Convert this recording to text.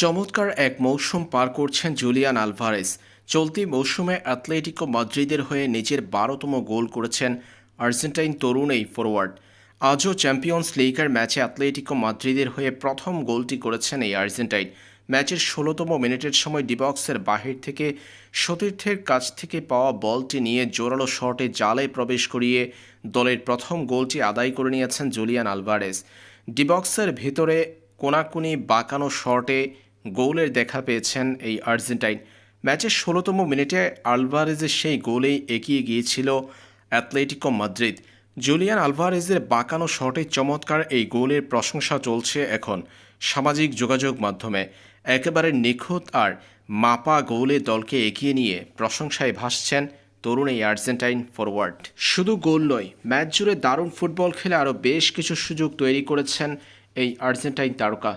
চমৎকার এক মৌসুম পার করছেন জুলিয়ান আলভারেস। চলতি মৌসুমে অ্যাথলেটিকো মাদ্রিদের হয়ে নিজের বারোতম গোল করেছেন আর্জেন্টাইন তরুণ এই ফরোয়ার্ড আজও চ্যাম্পিয়ন্স লিগের ম্যাচে অ্যাথলেটিকো মাদ্রিদের হয়ে প্রথম গোলটি করেছেন এই আর্জেন্টাইন। ম্যাচের ষোলোতম মিনিটের সময় ডিবক্সের বাহির থেকে সতীর্থের কাছ থেকে পাওয়া বলটি নিয়ে জোরালো শটে জালে প্রবেশ করিয়ে দলের প্রথম গোলটি আদায় করে নিয়েছেন জুলিয়ান আলভারেস। ডিবক্সের ভেতরে কোনাকুনি বাঁকানো শটে গোলের দেখা পেয়েছেন এই আর্জেন্টাইন। ম্যাচের ষোলোতম মিনিটে আলভারেজের সেই গোলেই এগিয়ে গিয়েছিল অ্যাথলেটিকো মাদ্রিদ। জুলিয়ান আলভারেজের বাঁকানো শটে চমৎকার এই গোলের প্রশংসা চলছে এখন সামাজিক যোগাযোগ মাধ্যমে। একেবারে নিখুঁত আর মাপা গোলে দলকে এগিয়ে নিয়ে প্রশংসায় ভাসছেন তরুণ এই আর্জেন্টাইন ফরওয়ার্ড শুধু গোল নয়, ম্যাচ জুড়ে দারুণ ফুটবল খেলে আরও বেশ কিছু সুযোগ তৈরি করেছেন এই আর্জেন্টাইন তারকা।